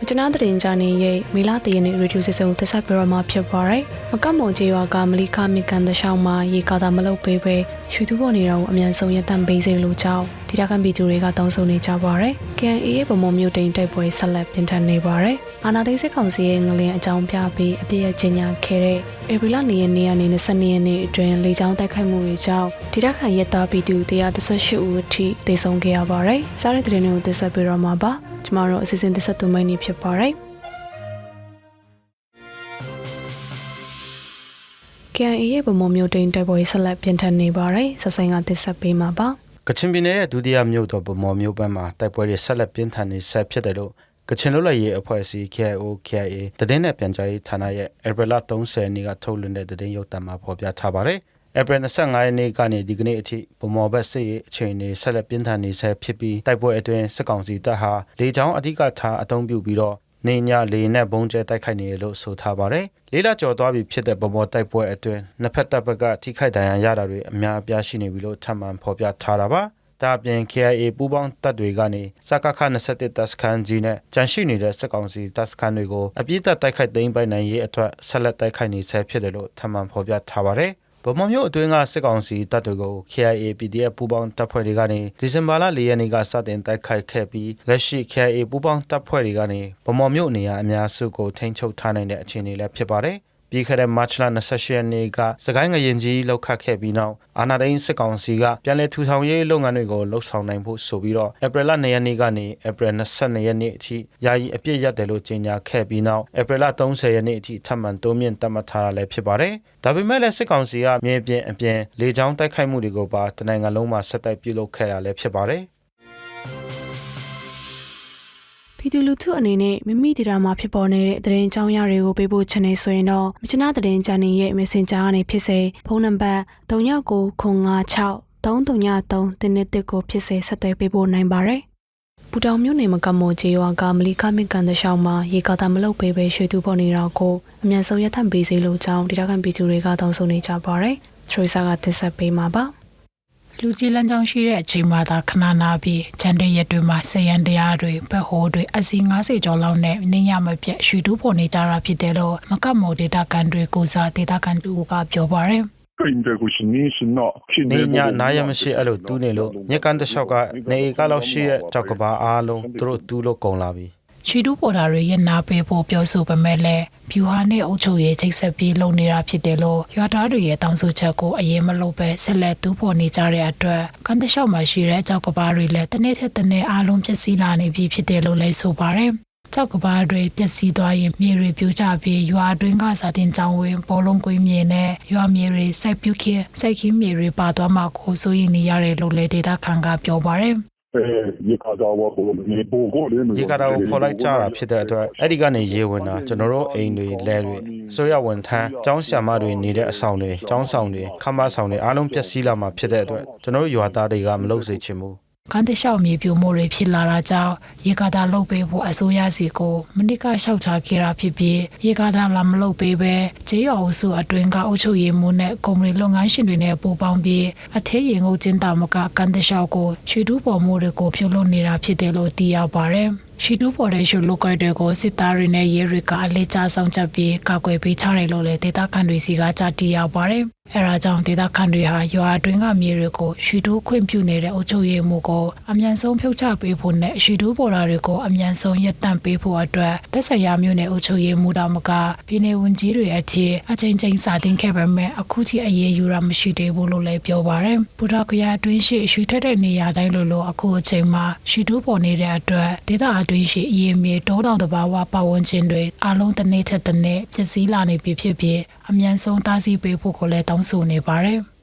မကျနာတရင်ကြနေရဲ့မီလာတရင်နေရေဒီယိုစီစဉ်ကိုတက်ဆက်ပြရမှာဖြစ်ပါရယ်။မကတ်မုံကြီးရွာကမလီခမီကန်တရှောင်းမှာရေကာတာမလုပ်ပေးပဲရွှေသူပေါ်နေတာကိုအမြန်ဆုံးရပ်တန့်ပေးစေလိုကြောင်းဒေတာကန်ပီတူတွေကတောင်းဆိုနေကြပါရယ်။ KNA ရဲ့ဗမုံမျိုးတိန်တိုက်ပွဲဆက်လက်ပြင်ထန်နေပါရယ်။အာနာသိန်းစစ်ကောင်စီရဲ့ငလင်အကြောင်းပြပြီးအပြည့်ရဲ့ကြီးညာခဲ့တဲ့ဧပြီလ2ရက်နေ့ကနေ22ရက်နေ့အတွင်းလေကြောင်းတိုက်ခိုက်မှုတွေကြောင့်ဒေတာကန်ရက်သားပီတူ138ဦးအထိသေဆုံးခဲ့ရပါရယ်။စားတဲ့တဲ့တွေကိုတက်ဆက်ပြရမှာပါ။ကျမတို့အစီအစဉ်တက်ဆက်သူမိုင်းနေဖြစ်ပါတယ်။ KNA ရဲ့ဗမော်မျိုးတိန်တိုက်ပွဲဆက်လက်ပြင်ထန်နေပါတယ်။ဆက်ဆိုင်ကတက်ဆက်ပေးမှာပါ။ကချင်ပြည်နယ်ရဲ့ဒုတိယမြို့တော်ဗမော်မြို့ဘက်မှာတိုက်ပွဲတွေဆက်လက်ပြင်းထန်နေဆက်ဖြစ်တယ်လို့ကချင်လွတ်လပ်ရေးအဖွဲ့အစည်း KIO KIA တည်င်းနဲ့ပြန်ကြားရေးဌာနရဲ့ဧပြီလ30နေ့ကထုတ်လွှင့်တဲ့တည်င်းရုပ်သံမှာဖော်ပြထားပါတယ်။ ဧပြီ25ရက်နေ့ကနေဒီကနေ့အထိဗမော်ဘက်စစ်ရေးအချိန်တွေဆက်လက်ပြင်းထန်နေဆဲဖြစ်ပြီးတိုက်ပွဲအတွင်းစစ်ကောင်စီတပ်ဟာလေကြောင်းအဓိကထားအုံပြုပြီးတော့နေညလေနဲ့ဘုံကျဲတိုက်ခိုက်နေတယ်လို့ဆိုထားပါတယ်။လေးလကျော်သွားပြီဖြစ်တဲ့ဗမော်တိုက်ပွဲအတွင်းနှစ်ဖက်တပ်ဘက်ကထိခိုက်ဒဏ်ရာရတာတွေအများအပြားရှိနေပြီလို့ထပ်မံဖော်ပြထားတာပါ။ဒါအပြင် KIA ပူးပေါင်းတပ်တွေကနေစကခ21တပ်စခန်းကြီးနဲ့ကြန့်ရှိနေတဲ့စစ်ကောင်စီတပ်စခန်းတွေကိုအပြစ်သက်တိုက်ခိုက်သိမ်းပိုက်နိုင်ရေးအတွက်ဆက်လက်တိုက်ခိုက်နေဆဲဖြစ်တယ်လို့ထပ်မံဖော်ပြထားပါတယ်။ ဗမာမျိုးအတွင်းကစစ်ကောင်စီတပ်တွေကို KIA PDF ပူးပေါင်းတပ်ဖွဲ့တွေကနေဒီဇင်ဘာလ၄ရက်နေ့ကစတင်တိုက်ခိုက်ခဲ့ပြီးလက်ရှိ KIA ပူးပေါင်းတပ်ဖွဲ့တွေကနေဗမာမျိုးနေရာအများစုကိုထိန်းချုပ်ထားနိုင်တဲ့အခြေအနေလည်းဖြစ်ပါတယ်။ ပြီးခဲ့တဲ့မတ်လ28ရက်နေ့ကစကိုင်းငရင်ကြီးလောက်ခတ်ခဲ့ပြီးနောက်အာနာဒိန်းစစ်ကောင်စီကပြန်လည်ထူထောင်ရေးလုပ်ငန်းတွေကိုလှုပ်ဆောင်နိုင်ဖို့ဆိုပြီးတော့ဧပြီလ2ရက်နေ့ကနေဧပြီ22ရက်နေ့အထိယာယီအပြည့်ရတယ်လို့ကြေညာခဲ့ပြီးနောက်ဧပြီလ30ရက်နေ့အထိထပ်မံတိုးမြင့်တတ်မှတ်ထားတာလည်းဖြစ်ပါတယ်။ဒါပေမဲ့လည်းစစ်ကောင်စီကမြေပြင်အပြင်လေကြောင်းတိုက်ခိုက်မှုတွေကိုပါတနိုင်ငံလုံးမှာဆက်တိုက်ပြုလုပ်ခဲ့တာလည်းဖြစ်ပါတယ်။ ပြည်သူလူထုအနေနဲ့မိမိဒေတာမှာဖြစ်ပေါ်နေတဲ့သတင်းကြောင်းရတွေကိုပေးပို့ချင်နေဆိုရင်တော့မချနာသတင်းချန်နယ်ရဲ့ Messenger ကနေဖြစ်စေဖုန်းနံပါတ်3996 333တင်းတစ်ကိုဖြစ်စေဆက်သွယ်ပေးပို့နိုင်ပါတယ်။ပူတောင်မြို့နယ်မကမော်ကျေးရွာကမလီခမင်ကန်တရှောင်းမှာရေကာတာမလုတ်ပေးပဲရွှေသူပေါ်နေတာကိုအမြန်ဆုံးရပ်ထပ်ပေးစေလိုကြောင်းဒေတာကန်ပြည်သူတွေကတောင်းဆိုနေကြပါတယ်။ထရီဆာကတင်ဆက်ပေးမှာပါ။ လူကြီးလမ်းကြောင်းရှိတဲ့အချိန်မှသာခဏနာပြီးဂျန်တဲ့ရက်တွေမှာဆေးရန်တရားတွေဘက်ဟိုးတွေအစီ90ကျော်လောက်နဲ့နေညမပြတ်ရွှေတူးပေါ်နေကြတာဖြစ်တယ်လို့မကတ်မော်ဒေတာကန်တွေကိုစားဒေတာကန်တူကပြောပါရယ်ကင်တဲ့ကိုရှင်နေရှင်တော့ဖြစ်နေညနားရမရှိအဲ့လိုတူးနေလို့ညကန်တလျှောက်ကနေကလောက်ရှိရဲ့ကြောက်ကဘာအားလုံးသူတို့တူးလို့ကုန်လာပြီ ရွှေတူးပေါ်တာတွေရဲ့နာပေးဖို့ပြောဆိုပေမဲ့လည်းဖြူဟာနဲ့အုပ်ချုပ်ရေးချိတ်ဆက်ပြီးလုပ်နေတာဖြစ်တယ်လို့ရွာသားတွေရဲ့တောင်းဆိုချက်ကိုအရင်မလုပ်ပဲဆက်လက်တူးပေါ်နေကြတဲ့အတွက်ကန်တလျှောက်မှာရှိတဲ့ကြောက်ကဘာတွေလည်းတစ်နေ့ထက်တစ်နေ့အားလုံးပြည့်စည်လာနေပြီဖြစ်တယ်လို့လည်းဆိုပါရယ်ကြောက်ကဘာတွေပျက်စီးသွားရင်မြေတွေပြိုကျပြီးရွာအတွင်းကစာတင်ကြောင်းဝင်ပေါ်လုံးကွင်းမြေနဲ့ရွာမြေတွေစိုက်ပျိုးခင်းစိုက်ခင်းမြေတွေပါသွားမှကိုဆိုရင်နေရတယ်လို့လည်းဒေတာခန်ကပြောပါရယ်အဲ ရေကာတာဝါကိုနေပို့ကိုလေရေကာတာကိုခေါ်လိုက်ကြတာဖြစ်တဲ့အတွက်အဲ့ဒီကနေရေဝင်တာကျွန်တော်တို့အိမ်တွေလဲတွေအစိုးရဝန်ထမ်းကျောင်းဆရာမတွေနေတဲ့အဆောင်တွေကျောင်းဆောင်တွေခမဆောင်တွေအားလုံးပျက်စီးလာမှာဖြစ်တဲ့အတွက်ကျွန်တော်တို့ရွာသားတွေကမလုပ်စေချင်ဘူး ကန်တလျှောက်မြေပြိုမှုတွေဖြစ်လာတာကြောင့်ရေကာတာလုတ်ပေးဖို့အစိုးရစီကိုမနစ်ကလျှောက်ချခဲ့တာဖြစ်ပြီးရေကာတာလာမလုတ်ပေးပဲကျေးရွာအုပ်စုအတွင်းကအုပ်ချုပ်ရေးမှုနဲ့ကုမ္ပဏီလုပ်ငန်းရှင်တွေနဲ့ပူးပေါင်းပြီးအထည်ရင်ကိုကျင်းတာမကကန်တလျှောက်ကိုရွှေတူးပေါ်မှုတွေကိုပြုလုပ်နေတာဖြစ်တယ်လို့သိရပါတယ်ရှိတူပေါ်တဲ့ရှုလုတ်ကိုက်တွေကိုစစ်သားတွေနဲ့ရဲတွေကအလေးချဆောင်ချက်ပြီးကောက်ွယ်ပေးချတယ်လို့လည်းဒေတာခန်တွေစီကကြားသိရပါတယ်။ အဲဒါကြောင့်ဒေတာခန်တွေဟာရွာအတွင်းကမြေတွေကိုရှီတူးခွင့်ပြုနေတဲ့အုပ်ချုပ်ရေးမှုကိုအမြန်ဆုံးဖြုတ်ချပေးဖို့နဲ့ရှီတူးပေါ်တာတွေကိုအမြန်ဆုံးရပ်တန့်ပေးဖို့အတွက်တက်ဆက်ရမျိုးနဲ့အုပ်ချုပ်ရေးမှုတော်မကပြည်내ဝန်ကြီးတွေအထိအချိန်ချင်းစာတင်ခဲ့ပေမဲ့အခုထိအရေးယူတာမရှိသေးဘူးလို့လည်းပြောပါတယ်။ဘူတာခရအတွင်းရှိရွှေထက်တဲ့နေရာတိုင်းလိုလိုအခုအချိန်မှာရှီတူးပေါ်နေတဲ့အတွက်ဒေတာအတွင်းရှိအရေးမြေတောတောင်တဘာဝပတ်ဝန်းကျင်တွေအလုံးတစ်နေ့ထက်တစ်နေ့ဖြစ်စည်းလာနေပြီဖြစ်ပြီးအမြန်ဆုံးတားဆီးပေးဖို့ကိုလည်းတောင်းဆိုနေပါတယ်။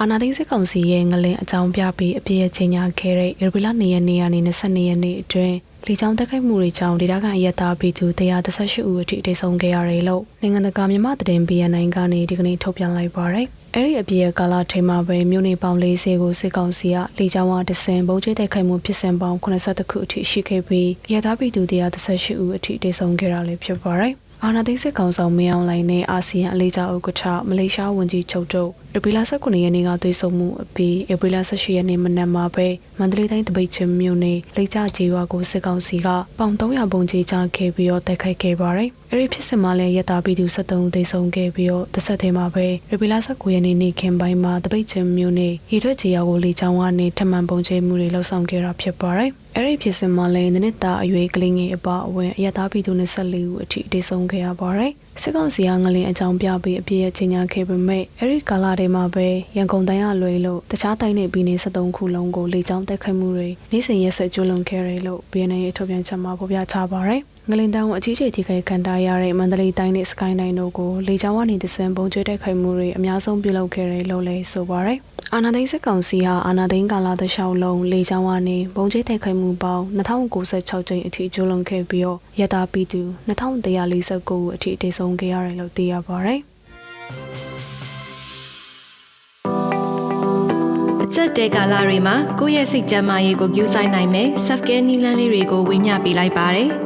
အာနာသိန်းစစ်ကောင်စီရဲ့ငလင်အကြောင်းပြပြီးအပြည့်အချင်းညာခဲ့တဲ့ဧပြီလ2ရက်နေ့ကနေ22ရက်နေ့အတွင်းလေကြောင်းတက်ခိုက်မှုတွေကြောင့်ဒေသခံအရက်သားပြည်သူ138ဦးအထိတိတ်ဆုံးခဲ့ရတယ်လို့နိုင်ငံတကာမြန်မာသတင်း BNN ကနေဒီကနေ့ထုတ်ပြန်လိုက်ပါတယ်။အဲ့ဒီအပြည့်ကာလထိမှာပဲမြို့နေပေါင်း40ကိုစစ်ကောင်စီကလေကြောင်းဝတဆင်ဘုံကျဲတိုက်ခိုက်မှုဖြစ်စဉ်ပေါင်း82ခုအထိရှိခဲ့ပြီးရဲသားပြည်သူ138ဦးအထိတိတ်ဆုံးခဲ့တာလည်းဖြစ်ပါတယ်။ အာနာသိန်းစစ်ကောင်ဆောင်မင်းအောင်လှိုင်နဲ့အာဆီယံအလေးကြားဥက္ကဋ္ဌမလေးရှားဝန်ကြီးချုပ်တို့ ဧပြီလ19ရက်နေ့ကသွေးဆုံမှုအပြီးဧပြီလ18ရက်နေ့မနက်မှာပဲမန္တလေးတိုင်းတပိတ်ချင်းမြို့နယ်လိတ်ကြကျေးရွာကိုစစ်ကောင်စီကပေါင်300ပုံကြီးချခဲ့ပြီးတော့တိုက်ခိုက်ခဲ့ပါတယ်။အဲဒီဖြစ်စဉ်မှာလည်းရတာပြည်သူ73ဦးသေဆုံးခဲ့ပြီးတော့တစ်ဆက်တည်းမှာပဲဧပြီလ19ရက်နေ့နေ့ခင်ပိုင်းမှာတပိတ်ချင်းမြို့နယ်ရေထွက်ကျေးရွာကိုလေကြောင်းကနေထမှန်ပုံကြီးမှုတွေလှုပ်ဆောင်ခဲ့တာဖြစ်ပါတယ်။အဲ့ဒီဖြစ်စဉ်မှာလည်းနနစ်တာအရွယ်ကလေးငယ်အပအဝင်အရတားပြည်သူ24ဦးအထိတေဆုံးခဲ့ရပါတယ်။စစ်ကောင်စီကငလင်အကြောင်းပြပြီးအပြည့်အချင်းညာခဲ့ပေမဲ့အဲ့ဒီကာလတွေမှာပဲရန်ကုန်တိုင်းကလွယ်လို့တခြားတိုင်းနယ်ပြည်နယ်73ခုလုံးကိုလေကြောင်းတက်ခတ်မှုတွေနေ့စဉ်ရက်ဆက်ကျွလွန်ခဲ့တယ်လို့ BNN ရဲ့ထုတ်ပြန်ချက်မှာဖော်ပြထားပါတယ်။ ငလင်တန်းကိုအကြီးကျယ်ထိခိုက်ခံထားရတဲ့မန္တလေးတိုင်းနဲ့စကိုင်းတိုင်းတို့ကိုလေကြောင်းကနေတစံပုံကျွဲတက်ခိုက်မှုတွေအများဆုံးပြုလုပ်ခဲ့တယ်လို့လည်းဆိုပါတယ်။အာနာသိန်းစစ်ကောင်စီဟာအာနာသိန်းကာလတစ်လျှောက်လုံးလေကြောင်းကနေပုံကျိတိုက်ခိုက်မှုပေါင်း2096ကြိမ်အထိကျူးလွန်ခဲ့ပြီးတော့ရတာပြည်သူ2149ဦးအထိတိတ်ဆုံးခဲ့ရတယ်လို့သိရပါတယ်။အချက်တဲကာလတွေမှာကိုယ့်ရဲ့စိတ်ကြမ်းမာရေးကိုကြိုးဆိုင်နိုင်မယ် self care နည်းလမ်းလေးတွေကိုဝေမျှပေးလိုက်ပါတယ်။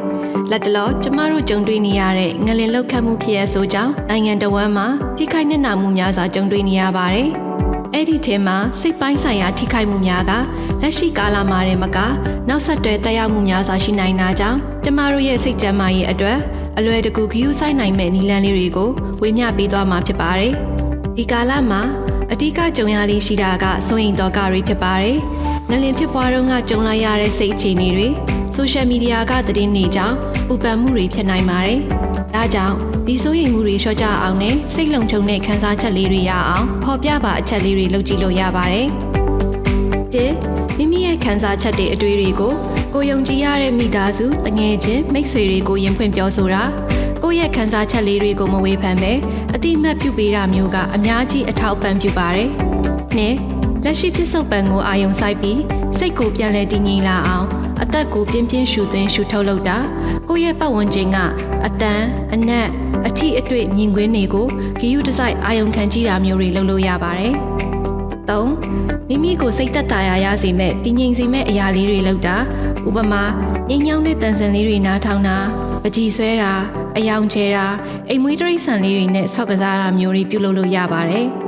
လက်တလောကျမတို့ကြုံတွေ့နေရတဲ့ငလင်လောက်ခတ်မှုဖြစ်ရဆိုကြောင်းနိုင်ငံတော်ဝန်မှာထိခိုက်နစ်နာမှုများစွာကြုံတွေ့နေရပါတယ်။အဲ့ဒီထဲမှာစိတ်ပိုင်းဆိုင်ရာထိခိုက်မှုများကလက်ရှိကာလမှာတည်းမကနောက်ဆက်တွဲတက်ရောက်မှုများစွာရှိနိုင်တာကြောင့်ကျမတို့ရဲ့စိတ်ကြမ်းမာရေးအတွက်အလွယ်တကူဂရုစိုက်နိုင်မဲ့နည်းလမ်းလေးတွေကိုဝေမျှပေးသွားမှာဖြစ်ပါတယ်။ဒီကာလမှာအဓိကကြုံရလေးရှိတာကစိုးရင်တော့ကတွေဖြစ်ပါတယ်။ငလင်ဖြစ်ပွားတော့ကကြုံလိုက်ရတဲ့စိတ်အခြေအနေတွေ ဆိုရှယ်မီဒီယာကသတင်းတွေကြောင့်ပူပန်မှုတွေဖြစ်နိုင်ပါတယ်။ဒါကြောင့်ဒီစိုးရင်မှုတွေလျှော့ချအောင်နဲ့စိတ်လုံခြုံတဲ့ခံစားချက်လေးတွေရအောင်ဖော်ပြပါအချက်လေးတွေလုပ်ကြည့်လို့ရပါတယ်။တစ်မိမိရဲ့ခံစားချက်တွေအတွေ့တွေကိုကိုယုံကြည်ရတဲ့မိသားစုတငယ်ချင်းမိတ်ဆွေတွေကိုရင်ဖွင့်ပြောဆိုတာကိုယ့်ရဲ့ခံစားချက်လေးတွေကိုမဝေဖန်ပဲအတိအမှတ်ပြုပေးတာမျိုးကအများကြီးအထောက်ပံ့ပြုပါတယ်။နှစ်လက်ရှိဖြစ်စုပ်ပံကိုအာယုံစိုက်ပြီးစိတ်ကိုပြန်လဲတည်ငြိမ်လာအောင် အသက်ကိုပြင်းပြင်းရှူသွင်းရှူထုတ်လုပ်တာကိုယ့်ရဲ့ပတ်ဝန်းကျင်ကအတန်အနက်အထီအတွေ့မြင်ကွင်းတွေကိုဂီယူဒီဇိုက်အာယုံခံကြည့်တာမျိုးတွေလုပ်လို့ရပါတယ်။၃မိမိကိုစိတ်သက်သာရာရစေမဲ့တည်ငြိမ်စေမဲ့အရာလေးတွေလုပ်တာဥပမာငြိမ်ညောင်းတဲ့တန်ဆန်လေးတွေနားထောင်တာပကြည်ဆွဲတာအယောင်ချဲတာအိမ်မွေးတရိတ်ဆန်လေးတွေနဲ့ဆော့ကစားတာမျိုးတွေပြုလုပ်လို့ရပါတယ်။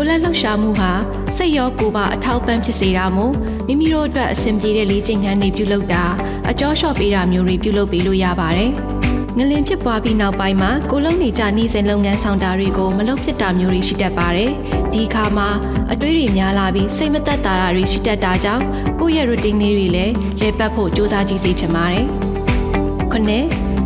ကိုယ်လက်လှုပ်ရှားမှုဟာစိတ်ရောကိုယ်ပါအထောက်ပံ့ဖြစ်စေတာမို့မိမိတို့အတွက်အဆင်ပြေတဲ့လေ့ကျင့်ခန်းတွေပြုလုပ်တာအကျော်လျှော့ပေးတာမျိုးတွေပြုလုပ်ပေးလို့ရပါတယ်။ငလင်ဖြစ်ပွားပြီးနောက်ပိုင်းမှာကိုလုံးနေကြနေစဉ်လုပ်ငန်းဆောင်တာတွေကိုမလုပ်ဖြစ်တာမျိုးတွေရှိတတ်ပါတယ်။ဒီအခါမှာအတွေးတွေများလာပြီးစိတ်မသက်သာတာတွေရှိတတ်တာကြောင့်ကိုယ့်ရဲ့ routine လေးတွေလည်းလေပတ်ဖို့စူးစမ်းကြည့်စေချင်ပါတယ်။ခုနှစ်